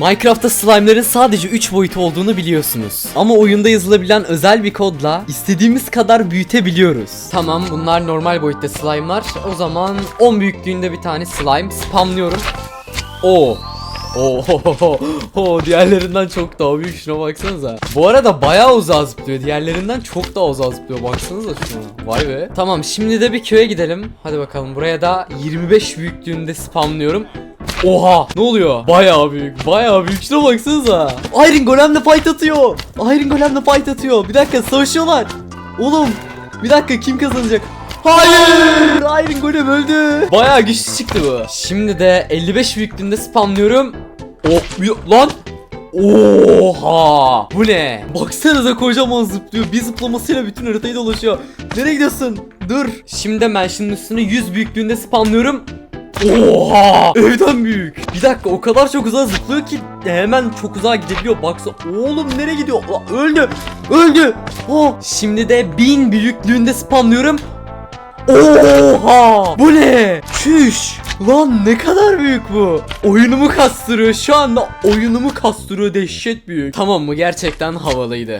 Minecraft'ta slime'ların sadece 3 boyutu olduğunu biliyorsunuz. Ama oyunda yazılabilen özel bir kodla istediğimiz kadar büyütebiliyoruz. Tamam bunlar normal boyutta slime'lar. O zaman 10 büyüklüğünde bir tane slime spamlıyorum. Oo. Oo, Oo, diğerlerinden çok daha büyük şuna baksanıza. Bu arada bayağı uzağa zıplıyor. Diğerlerinden çok daha uzağa zıplıyor. Baksanıza şuna. Vay be. Tamam şimdi de bir köye gidelim. Hadi bakalım buraya da 25 büyüklüğünde spamlıyorum. Oha ne oluyor? Bayağı büyük bayağı büyük şuna baksanıza. Iron Golem'le fight atıyor. Iron Golem'le fight atıyor. Bir dakika savaşıyorlar. Oğlum bir dakika kim kazanacak? Hayır! Iron Golem öldü. Bayağı güçlü çıktı bu. Şimdi de 55 büyüklüğünde spamlıyorum. Oh lan Oha! Bu ne? Baksanıza kocaman zıplıyor. Bir zıplamasıyla bütün haritayı dolaşıyor. Nereye gidiyorsun? Dur. Şimdi de Mansion'ın üstüne 100 büyüklüğünde spamlıyorum. Oha! Evden büyük. Bir dakika o kadar çok uzağa zıplıyor ki hemen çok uzağa gidebiliyor. Baksa oğlum nereye gidiyor? Aa, öldü. Öldü. Oh. Şimdi de 1000 büyüklüğünde spamlıyorum. Oha! Bu ne? Çüş! Lan ne kadar büyük bu? Oyunumu kastırıyor. Şu anda oyunumu kastırıyor. Dehşet büyük. Tamam mı? Gerçekten havalıydı.